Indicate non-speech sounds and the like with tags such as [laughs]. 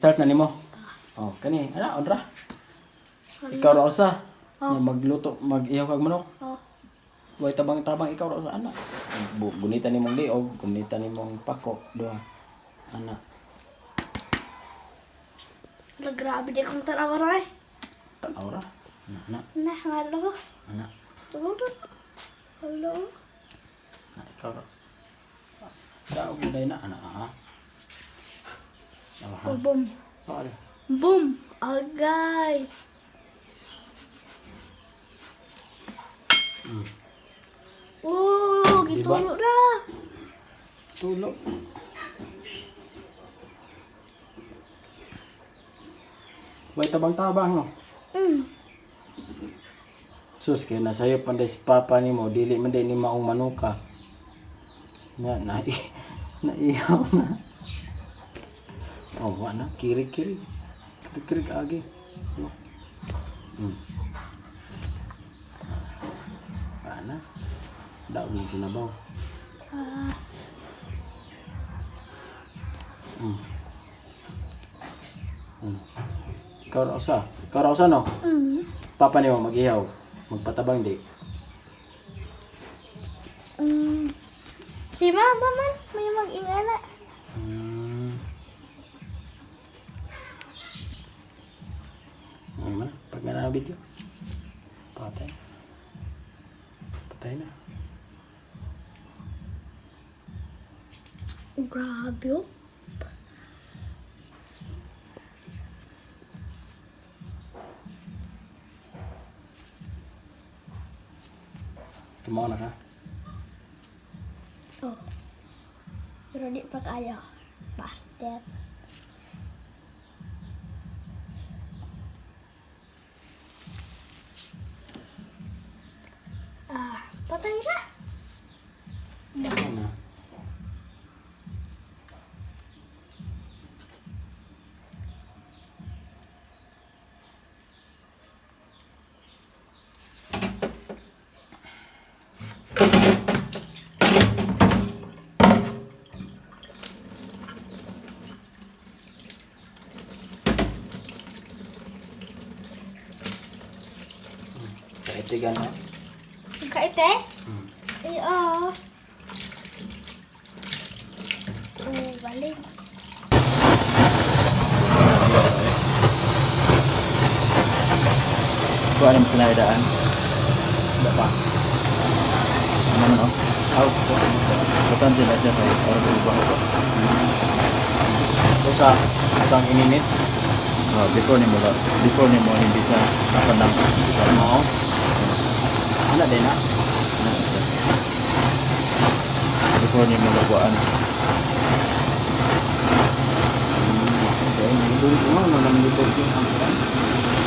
Start na nimo. Oh, kani, ana onra. Ikaw ra usa. Oh. Magluto, mag-ihaw kag manok. Oh. Way tabang-tabang ikaw ra usa ana. Gunitan nimong liog, gunitan nimong pako, duha. Ana. Wala, grabe di kong tarawa na eh. Tanaw ra. Ana, Nah, ngalo ko. ana. Hello, ana ikaw ra. Daog mo na ana ha. Awa, ha. Boom. Oh, ali. Boom! Agay! Mm. Oh, Diba? gitulo na. Tulo. Way tabang-tabang no. Mm. Sus kay nasayo panday si papa nimo dili man day ni maong manuka. Na na [laughs] naiyaw na. Oh, wa na kiri-kiri. Kiri-kiri kaagi. No. Hmm. Ana. Daw ni sinabaw. Ah, Hmm. Hmm. Ikaw ra usa. Ikaw ra usa no. mm. Papa nimo mag-ihaw. Magpatabang di. Mm. Si mama man, may mag-ingana. Pag na na video. Patay. Patay na. Grabe oh. Tumawa na ka. Oh. Pero di pa kaya. Ah, na. Ano na? Kaitigan na. Kaite? Hmm. Eh, oh. Oh, balik. Kung anong pinaidaan. Wala pa. Ano no? Out. Bukan sila siya kay orang berubah ko. Usa, utang ininit. Ah, before ni mo ba? Before ni mo hindi sa kapanang. Oo. Ano din na? Before ni mo laguan. Okay, nandun ko nga, ko yung hanggang.